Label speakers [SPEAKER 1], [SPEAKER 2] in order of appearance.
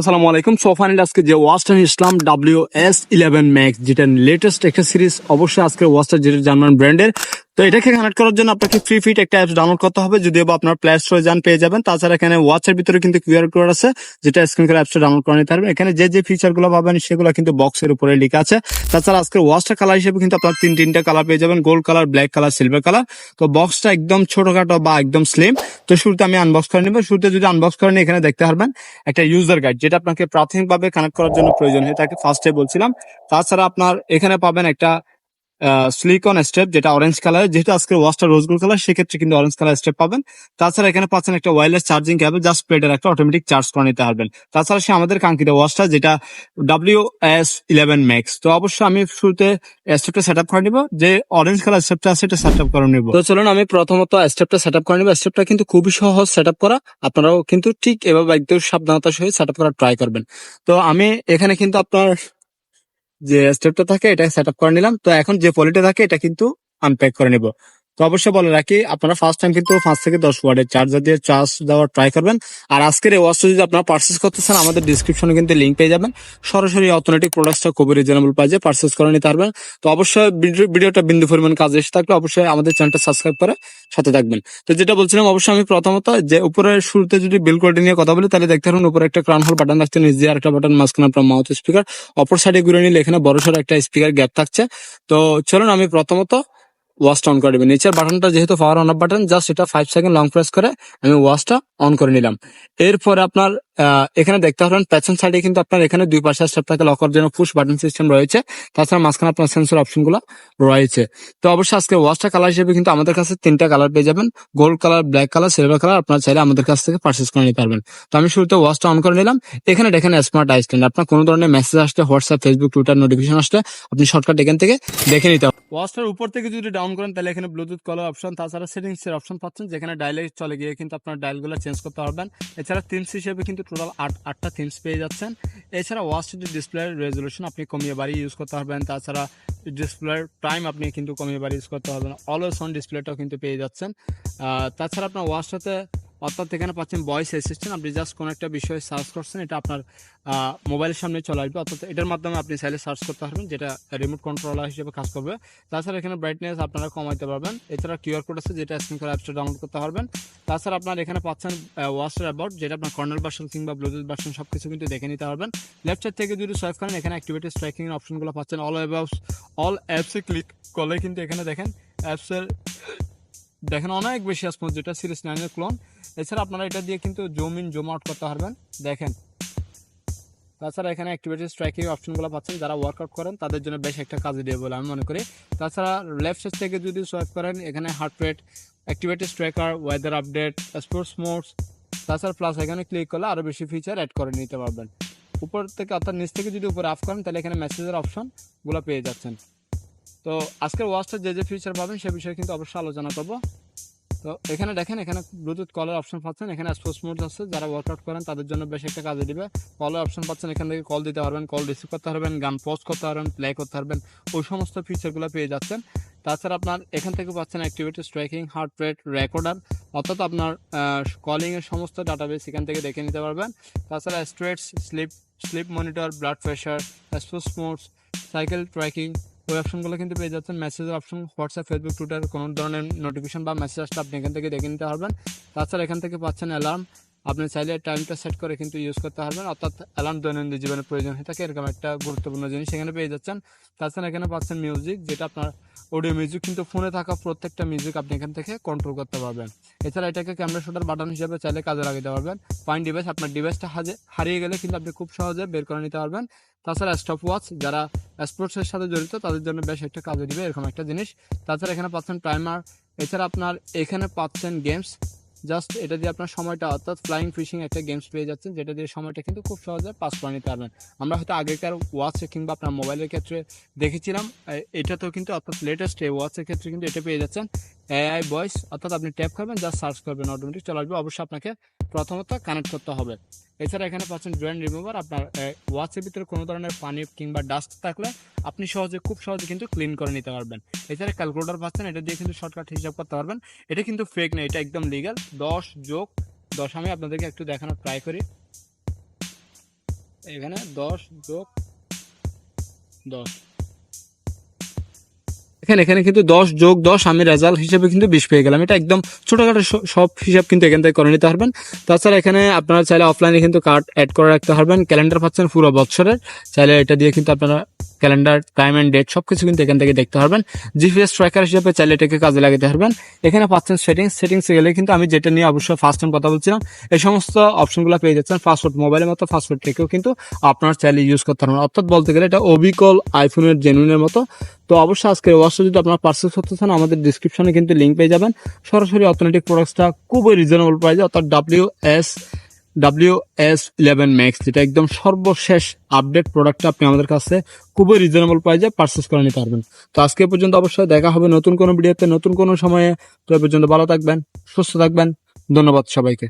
[SPEAKER 1] আসসালামু আলাইকুম। সোফানিল আজকে যে ওয়াস্টার্ন ইসলাম ডাব্লিউ এস ইলেভেন ম্যাক্স যেটা লেটেস্ট একটা সিরিজ অবশ্যই আজকে ওয়াস্টার যেটা জার্মান ব্র্যান্ডের তো এটাকে কানেক্ট করার জন্য আপনাকে ফ্রি ফিট একটা অ্যাপস ডাউনলোড করতে হবে। যদিও বা আপনার প্লে স্টোরে যান, পেয়ে যাবেন। তাছাড়া এখানে ওয়াচের ভিতরে কিন্তু কিউআর কোড আছে, যেটা স্ক্রিন করে অ্যাপসটা ডাউনলোড করে নিতে পারবেন। এখানে যে যে ফিচারগুলো পাবেন, সেগুলো কিন্তু বক্সের উপরে লেখা আছে। তাছাড়া আজকে ওয়াচটা কালার হিসেবে কিন্তু আপনার তিন, তিনটা কালার পেয়ে যাবেন। Gold colour black colour silver colour তো বক্সটা একদম ছোটখাটো বা একদম স্লিম তো শুরুতে আমি আনবক্স করে নেব। শুরুতে যদি আনবক্স করে নিই এখানে দেখতে পারবেন, একটা ইউজার গাইড যেটা আপনাকে প্রাথমিকভাবে কানেক্ট করার জন্য প্রয়োজন হয় তাকে ফার্স্টে বলছিলাম। তাছাড়া আপনার এখানে পাবেন একটা স্লিকন স্টেপ যেটা অরেঞ্জ কালার যেহেতু আজকে ওয়াশটা রোজ কালার সেক্ষেত্রে কিন্তু অরেঞ্জ কালার স্টেপ পাবেন। তাছাড়া এখানে পাচ্ছেন একটা ওয়্যারলেস চার্জিং কেবল জাস্ট প্লেটের একটা অটোমেটিক চার্জ করে নিতে পারবেন। তাছাড়া সে আমাদের কাঙ্ক্ষিত ওয়াশটা যেটা ডাব্লিউ এস ইলেভেন ম্যাক্স তো অবশ্যই আমি শুরুতে স্টেপটা সেট আপ করে নিব, যে অরেঞ্জ কালার স্টেপটা আছে, এটা সেট আপ করে নিব। তো চলুন, আমি প্রথমত স্টেপটা সেট আপ করে নিব। স্টেপটা কিন্তু খুবই সহজ সেট আপ করা। আপনারাও কিন্তু ঠিক এভাবে একদম সাবধানতার সহিত সেট আপ করার ট্রাই করবেন। তো আমি এখানে কিন্তু আপনার যে স্টেপটা থাকে এটা সেট আপ করে নিলাম। তো এখন যে পলিটা থাকে, এটা কিন্তু আনপ্যাক করে নিব। তো অবশ্যই বলে রাখি, আপনারা ফার্স্ট টাইম কিন্তু পাঁচ থেকে দশ ওয়ার্ডের চার্জার দিয়ে চার্জ দেওয়ার ট্রাই করবেন। আর আজকের এই ওয়াচটা যদি আপনারা পার্চেস করতে চান, আমাদের ডিসক্রিপশনে কিন্তু লিঙ্ক পেয়ে যাবেন। সরাসরি অথেন্টিক প্রোডাক্টটা খুবই রিজনেবল প্রাইসে পার্চেস করে নিতে পারবেন। তো অবশ্যই ভিডিও- ভিডিওটা বিন্দু পরিমাণ কাজে এসে থাকলে অবশ্যই আমাদের চ্যানেলটা সাবস্ক্রাইব করে সাথে থাকবেন। তো যেটা বলছিলাম অবশ্যই আমি প্রথমত যে উপরে শুরুতে যদি বিল কোয়ালিটি নিয়ে কথা বলি, তাহলে দেখতে পারেন উপরে একটা ক্রাউন হোল বাটন থাকছে, নিচে আর একটা বাটন মাঝখানে আপনার মাউথ স্পিকার অপর সাইডে ঘুরে নিলে এখানে বড় সড়ো একটা স্পিকার গ্যাপ থাকছে। তো চলুন আমি প্রথমত ওয়াশটা অন করে দেবেন। নিচের বাটনটা যেহেতু power on off button just এটা ফাইভ সেকেন্ড লং প্রেস করে আমি ওয়াশটা অন করে নিলাম। এরপরে আপনার এখানে দেখতে পাবেন পেছন সাইডে কিন্তু আপনার এখানে দুই পাশে স্টেপটাকে লক করার জন্য পুশ বাটন সিস্টেম রয়েছে। তাছাড়া মাঝখানে আপনার সেন্সর অপশনগুলো রয়েছে। তো অবশ্যই আজকে ওয়াশটা কালার হিসেবে কিন্তু আমাদের কাছে তিনটা কালার পেয়ে যাবেন। Gold colour black colour silver colour আপনার চাইলে আমাদের কাছ থেকে পারচেস করে নিতে পারবেন। তো আমি শুরুতে ওয়াশটা অন করে নিলাম। এখানে দেখেন স্মার্ট আইসল্যান্ড আপনার কোনো ধরনের মেসেজ আসলে হোয়াটসঅ্যাপ ফেসবুক টুইটার নোটিফিকেশন আসলে আপনি শর্টকাট এখান থেকে দেখে নিতে ওয়াশটার উপর থেকে যদি ডাউন করেন, তাহলে এখানে ব্লুটুথ কলার অপশন তাছাড়া সেটিংস এর অপশন পাচ্ছেন, যেখানে ডায়ালে চলে গিয়ে কিন্তু আপনার ডায়ালগুলো চেঞ্জ করতে পারবেন। এছাড়া থিমস হিসেবে কিন্তু টোটাল আট, আটটা থিমস পেয়ে যাচ্ছেন। এছাড়া ওয়াশটির ডিসপ্লের রেজলিউশন আপনি কমিয়ে বাড়ি ইউজ করতে পারবেন। তাছাড়া ডিসপ্লের টাইম আপনি কিন্তু কমিয়ে বাড়ি ইউজ করতে পারবেন। অলওয়েজ অন ডিসপ্লেটাও কিন্তু পেয়ে যাচ্ছেন। তাছাড়া আপনার ওয়াশটাতে অর্থাৎ এখানে পাচ্ছেন ভয়েস অ্যাসিস্ট্যান্ট আপনি জাস্ট কোনো একটা বিষয়ে সার্চ করছেন, এটা আপনার মোবাইলের সামনে চলে আসবে। অর্থাৎ এটার মাধ্যমে আপনি চাইলে সার্চ করতে পারবেন, যেটা রিমোট কন্ট্রোলার হিসেবে কাজ করবে। তাছাড়া এখানে ব্রাইটনেস আপনারা কমাইতে পারবেন। এছাড়া কিউআর কোড আছে, যেটা স্ক্রিন করে অ্যাপসটা ডাউনলোড করতে পারবেন। তাছাড়া আপনার এখানে পাচ্ছেন ওয়াশটার অ্যাবাউট যেটা আপনার কর্নার ভার্সন কিংবা ব্লুটুথ ভার্সন সব কিছু কিন্তু দেখে নিতে পারবেন। লেফট সাইড থেকে যদি সোয়াইপ করেন, এখানে অ্যাক্টিভিটি স্ট্রাইকিং অপশনগুলো পাচ্ছেন। অল অ্যাবাউট অল অ্যাপসে ক্লিক করলে কিন্তু এখানে দেখেন অ্যাপসের দেখেন অনেক বেশি স্মুথ যেটা সিরিজ নাইনের ক্লোন এছাড়া আপনারা এটা দিয়ে কিন্তু জুম ইন জুম আউট করতে পারবেন। দেখেন। তাছাড়া এখানে অ্যাক্টিভিটি স্ট্রাইকিং অপশনগুলো পাচ্ছেন। যারা ওয়ার্কআউট করেন, তাদের জন্য বেশ একটা কাজে দিয়ে বলে আমি মনে করি। তাছাড়া লেফট সাইড থেকে যদি সোয়াইপ করেন, এখানে heart rate activity striker weather update sports modes তাছাড়া প্লাস এখানে ক্লিক করলে আরও বেশি ফিচার অ্যাড করে নিতে পারবেন। উপর থেকে অর্থাৎ নিচ থেকে যদি উপরে আপ করেন, তাহলে এখানে মেসেজের অপশনগুলো পেয়ে যাচ্ছেন। তো আজকের ওয়াচটা যে যে ফিচার পাবেন সে বিষয়ে কিন্তু অবশ্যই আলোচনা করব। তো এখানে দেখেন, এখানে ব্লুটুথ কলের অপশন পাচ্ছেন। এখানে স্পোর্টস মোড আছে, যারা ওয়ার্কআউট করেন তাদের জন্য বেশ একটা কাজে দিবে। কলের অপশন পাচ্ছেন, এখান থেকে কল দিতে পারবেন কল রিসিভ করতে পারবেন, গান পোস্ট করতে পারবেন প্লে করতে পারবেন, ওই সমস্ত ফিচারগুলো পেয়ে যাচ্ছেন। তাছাড়া আপনার এখান থেকে পাচ্ছেন activity tracking heart rate recorder অর্থাৎ আপনার কলিংয়ের সমস্ত ডাটাবেস এখান থেকে দেখে নিতে পারবেন। তাছাড়া stress sleep sleep monitor blood pressure sports modes cycle tracking ওই অপশনগুলো কিন্তু পেয়ে যাচ্ছেন। মেসেজের অপশন হোয়াটসঅ্যাপ ফেসবুক টুইটার কোনো ধরনের নোটিফিকেশন বা মেসেজ আসলে আপনি এখান থেকে দেখে নিতে পারবেন। তাছাড়া এখান থেকে পাচ্ছেন অ্যালার্ম আপনি চাইলে টাইমটা সেট করে কিন্তু ইউজ করতে পারবেন। অর্থাৎ অ্যালার্ম দৈনন্দিন জীবনে প্রয়োজন হয়ে থাকে, এরকম একটা গুরুত্বপূর্ণ জিনিস এখানে পেয়ে যাচ্ছেন। তাছাড়া এখানে পাচ্ছেন মিউজিক যেটা আপনার অডিও মিউজিক কিন্তু ফোনে থাকা প্রত্যেকটা মিউজিক আপনি এখান থেকে কন্ট্রোল করতে পারবেন। এছাড়া এটাকে ক্যামেরা শুটার বাটন হিসেবে চাইলে কাজে লাগাতে পারবেন। ফাইন ডিভাইস আপনার ডিভাইসটা হারিয়ে গেলে কিন্তু আপনি খুব সহজে বের করে নিতে পারবেন। তাছাড়া স্টপ ওয়াচ যারা স্পোর্টসের সাথে জড়িত, তাদের জন্য বেশ একটা কাজে দিবে এরকম একটা জিনিস। তাছাড়া এখানে পাচ্ছেন টাইমার এছাড়া আপনার এখানে পাচ্ছেন গেমস জাস্ট এটা দিয়ে আপনার সময়টা, অর্থাৎ ফ্লাইং ফিশিং একটা গেমস পেয়ে যাচ্ছেন, যেটা দিয়ে সময়টা কিন্তু খুব সহজে পাস করে নিতে পারবেন। আমরা হয়তো আগেকার ওয়াচে কিংবা আপনার মোবাইলের ক্ষেত্রে দেখেছিলাম এটা তো কিন্তু অর্থাৎ লেটেস্ট এই ওয়াচের ক্ষেত্রে কিন্তু এটা পেয়ে যাচ্ছেন। এআই ভয়েস অর্থাৎ আপনি ট্যাপ করবেন জাস্ট সার্চ করবেন অটোমেটিক চলে আসবে। অবশ্যই আপনাকে প্রথমত কানেক্ট করতে হবে। এছাড়া এখানে পাচ্ছেন ড্রয়েন রিমুভার আপনার ওয়াচের ভিতরে কোনো ধরনের পানি কিংবা ডাস্ট থাকলে আপনি সহজে, খুব সহজে কিন্তু ক্লিন করে নিতে পারবেন। এছাড়া ক্যালকুলেটর পাচ্ছেন, এটা দিয়ে কিন্তু শর্টকাট হিসাব করতে পারবেন। এটা কিন্তু ফেক নেই এটা একদম লিগাল দশ যোগ দশ, আমি আপনাদেরকে একটু দেখানোর ট্রাই করি। এখানে দশ যোগ দশ। এখানে এখানে কিন্তু দশ যোগ দশ আমি রেজাল্ট হিসেবে কিন্তু বিশ পেয়ে গেলাম। এটা একদম ছোটোখাটো সব হিসাব কিন্তু এখান থেকে করে নিতে পারবেন। তাছাড়া এখানে আপনারা চাইলে অফলাইনে কিন্তু কার্ড অ্যাড করে রাখতে পারবেন। ক্যালেন্ডার পাচ্ছেন পুরো বছরের চাইলে এটা দিয়ে কিন্তু আপনারা ক্যালেন্ডার, টাইম অ্যান্ড ডেট, সবকিছু কিন্তু এখান থেকে দেখতে পারবেন। জিপিএস ট্র্যাকার হিসেবে চাইলে এটাকে কাজে লাগাতে পারবেন। এখানে পাচ্ছেন সেটিংস সেটিংসে গেলে কিন্তু আমি যেটা নিয়ে অবশ্যই ফার্স্ট টাইম কথা বলছিলাম, এই সমস্ত অপশনগুলো পেয়ে যাচ্ছেন ফাস্টফুড মোবাইলের মতো ফাস্টফুড থেকেও কিন্তু আপনার চাইলে ইউজ করতে পারবেন। অর্থাৎ বলতে গেলে এটা অবিকল আইফোনের জেনুইনের মতো। তো অবশ্যই আজকে ওয়াচটা যদি আপনার পার্সেস করতে চান, আমাদের ডিসক্রিপশনে কিন্তু লিঙ্ক পেয়ে যাবেন। সরাসরি অথেন্টিক প্রোডাক্টসটা খুবই রিজনেবল প্রাইসে অর্থাৎ W S W S eleven max যেটা একদম সর্বশেষ আপডেট প্রোডাক্টটা আপনি আমাদের কাছে খুবই রিজনেবল প্রাইজে পারচেস করে নিতে পারবেন। তো আজকে পর্যন্ত অবশ্যই দেখা হবে নতুন কোনো ভিডিওতে, নতুন কোনো সময়ে। তো পর্যন্ত ভালো থাকবেন, সুস্থ থাকবেন। ধন্যবাদ সবাইকে।